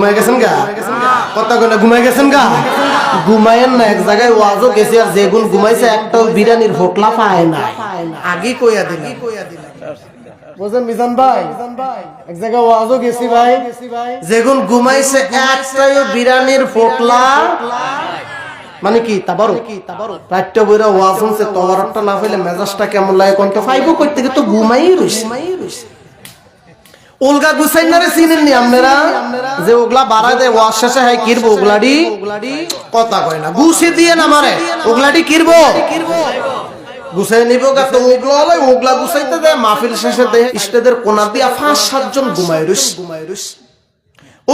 ঘুমাই গেছেন গা? ঘুমাই গেছেন গা? ঘুমায়েন না, এক জায়গায় ওয়াজও গেছে আর যেগুন ঘুমাইছে পায় না আগে কইয়া মানে কি তাবারো না মেজাজটা কেমন লাগে কোন ফাইবো করতে তো ঘুমাই উলগা গুসাইনারে চিনেন নি আপনারা যে ওগলা দেয় ওয়াজ শেষে কিরবো ওগলাডি? কথা কয় না, গুছে দিয়ে না মারে, ওগলাডি কিরবো? গুছাই নিব গা ওগলা গুছাইতে দেয়, মাহফিল শেষে দেয় কোনা দিয়া পাঁচ ঘুমাই রইস।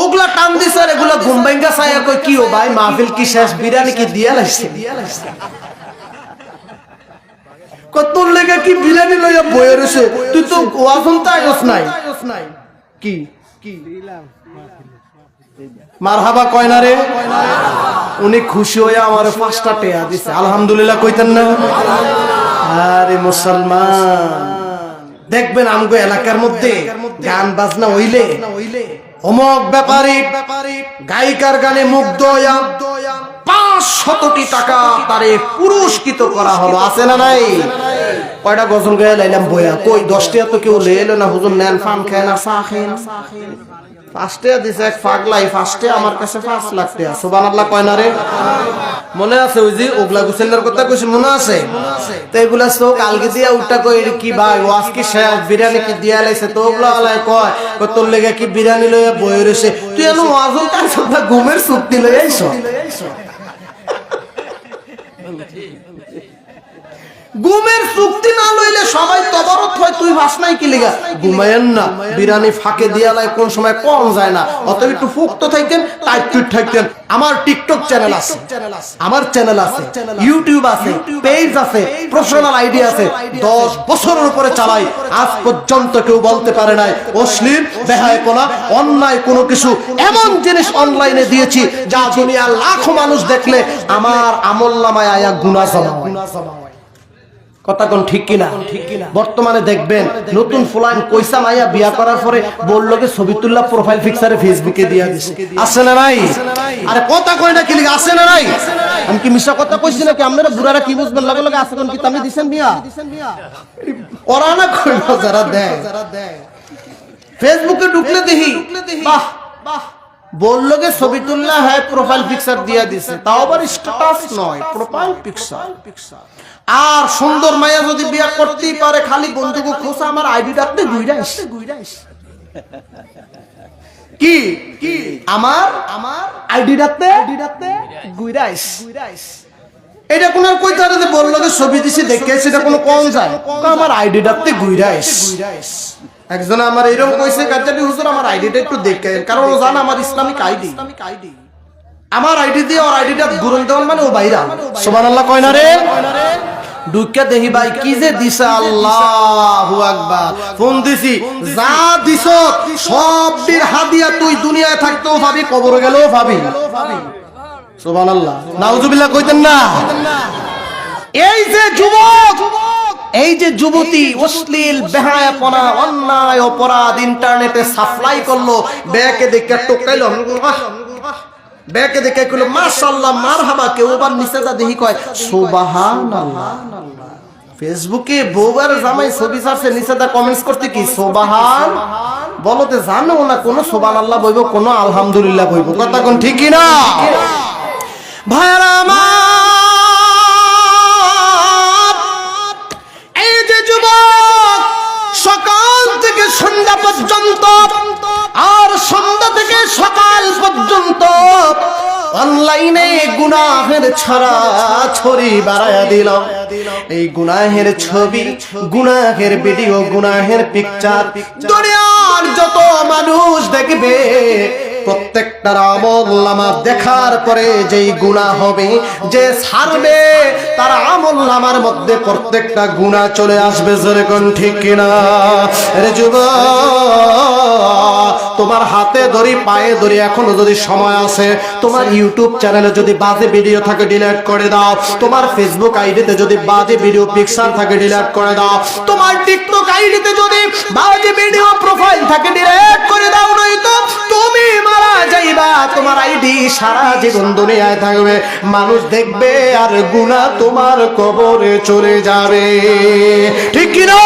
ওগুলা টান দিছে আর এগুলা ঘুম ছায়া কই কি ও ভাই, মাহফিল কি শেষ? বিরিয়ানি কি দিয়া লাইছে? কি বিরিয়ানি লইয়া রইছে? তুই তো ওয়াজন তো আইস নাই। কি? উনি খুশি হয়ে আমার পাঁচটা টেয়া দিছে। আলহামদুলিল্লাহ কইতেন না? আরে মুসলমান। দেখবেন আমগো এলাকার মধ্যে গান বাজনা হইলে অমক ব্যাপারী গায়িকার গানে মুগ্ধ হইয়া শতটি টাকা তারে পুরস্কৃত করা হলো। আছে না নাই? কয়টা গজল গায়ে লাইলাম বইয়া? কই দশটা তো কেউ লেলো না, হুজুর নেন, ফান খায় না, চা খায় না। ফার্স্টে দিছে এক পাগলাই ফার্স্টে আমার কাছে পাঁচ লাখ টাকা সুবহানাল্লাহ কয় না রে? মনে আছে ওই যে ওগলা গুসেলের কথা কইছি, মনে আছে? তো এগুলা তো কালকে দিয়া উঠা কই কি ভাই ওয়াজ কি শেষ বিরিয়ানি কি দিয়া লাইছে? তো ওগলা আলাই কয় তোর লেগে কি বিরিয়ানি লইয়া বই রইছে? তুই এনো ওয়াজল কাজ না ঘুমের চুক্তি লই ঠিক ঘুমের চুক্তি না লইলে সবাই তবরত হয়, তুই ভাস নাই কি লিগা? ঘুমায়েন না। বিরানি ফাঁকে দিয়ালাই কোন সময় কম যায় না। অত একটু ফুক্ত থাকেন টাইট টুইট থাকতেন আমার টিকটক চ্যানেল আছে। আমার চ্যানেল আছে। ইউটিউব আছে। পেজ আছে। প্রফেশনাল আইডি আছে। দশ বছরের উপরে চালাই। আজ পর্যন্ত কেউ বলতে পারে নাই, অশ্লীল বেহায় কোনা অন্যায় কোনো কিছু। এমন জিনিস অনলাইনে দিয়েছি, যা দুনিয়ার লাখো মানুষ দেখলে আমার আমল নামায় আয়া গুণা জমা। কথা কোন? ঠিক কিনা? বর্তমানে দেখবেন নতুন ফুলাইন কইসা মাইয়া বিয়া করার পরে বলল কি ছবি তুল্লা প্রোফাইল পিকচারে ফেসবুকে দিয়া দিছে। আছে না নাই? আরে কথা কই না কি লিখে আছে না নাই? আমি কি মিশা কথা কইছি নাকি? আপনারা বুড়ারা কি বুঝবেন? লাগে লাগে আছে কোন কি তুমি দিছেন বিয়া ওরা না কইলো যারা দেয়। ফেসবুকে ঢুকলে দেখি। বাহ। বাহ। বলল যে ছবি তুললা হ্যাঁ প্রোফাইল পিকচার দিয়া দিছে। তাও আবার স্ট্যাটাস নয় প্রোফাইল পিকচার আর সুন্দর মায়া যদি বিয়া করতেই পারে, খালি বন্ধুকে খোসা আমার আইডি ডাকতে গুইরাইস কি? কি? আমার? আমার আইডি ডাকতে আইডি ডাকতে গুইরাইস গুইরাইস এটা কোন আর কইতে যে বলল যে ছবি দিছি, দেখে সেটা কোনো কম যায়। আমার আইডি ডাকতে গুইরাইস গুইরাইস একজন আমার এরকম কইছে কাজালি হুজুর, আমার আইডিটা একটু দেখে কারণ ও জানে আমার ইসলামিক আইডি ইসলামিক আইডি আমার আইডি দিয়ে ওর আইডিটা গুরন দেওয়ান মানে ও বাইরা সুবহানাল্লাহ, কয় না রে? ঢুকে দেখি ভাই, কি যে দিছে আল্লাহু আকবার। ফোন দিছি, যা দিছ, সব বীর হাদিয়া তুই দুনিয়ায় থাকতেও ভাবি কবরে গেলেও ভাবি সুবহানাল্লাহ। নাউজুবিল্লাহ, কইতেন না? এই যে যুবক এই যে যুবতী অশ্লীল বেহায়াপনা অন্যায় অপরাধ ইন্টারনেটে সাপ্লাই করল ব্যাকে দেখে টোকাইলো ব্যাকে দেখে কইলো মাশাআল্লাহ মারহাবা কেউ আবার নিচে যা দেখি কয়। সুবহানাল্লাহ। ফেসবুকে বউবার জামাই ছবি ছাড়ছে নিচে দা কমেন্টস করতে কি? সোবাহান। বলতে জানো না কোনো সোবান আল্লাহ বইব কোনো আলহামদুলিল্লাহ বইব? কথা কোন ঠিকই না ভাইরা অনলাইনে গুনাহের ছড়া ছড়ি বাড়ায়া দিল। এই গুনাহের ছবি, গুনাহের ভিডিও গুনাহের পিকচার দুনিয়ার যত মানুষ দেখবে, প্রত্যেকটার আমল নামা দেখার পরে যেই গুণা হবে, যে ছাড়বে, তার আমল নামার মধ্যে প্রত্যেকটা গুণা চলে আসবে, জোরে কোন ঠিক কিনা? রে যুব তোমার হাতে ধরি, পায়ে ধরি, এখনও যদি সময় আছে, তোমার ইউটিউব চ্যানেলে যদি বাজে ভিডিও থাকে, ডিলিট করে দাও। তোমার ফেসবুক আইডিতে যদি বাজে ভিডিও পিকচার থাকে, ডিলিট করে দাও। তোমার টিকটক আইডিতে যদি বাজে ভিডিও প্রোফাইল থাকে, ডিলিট করে দাও, নয়তো তুমি মারা যাইবা। তোমার আইডি সারা জীবন দুনিয়ায় থাকবে। মানুষ দেখবে আর গুণা তোমার কবরে চলে যাবে। ঠিক কি না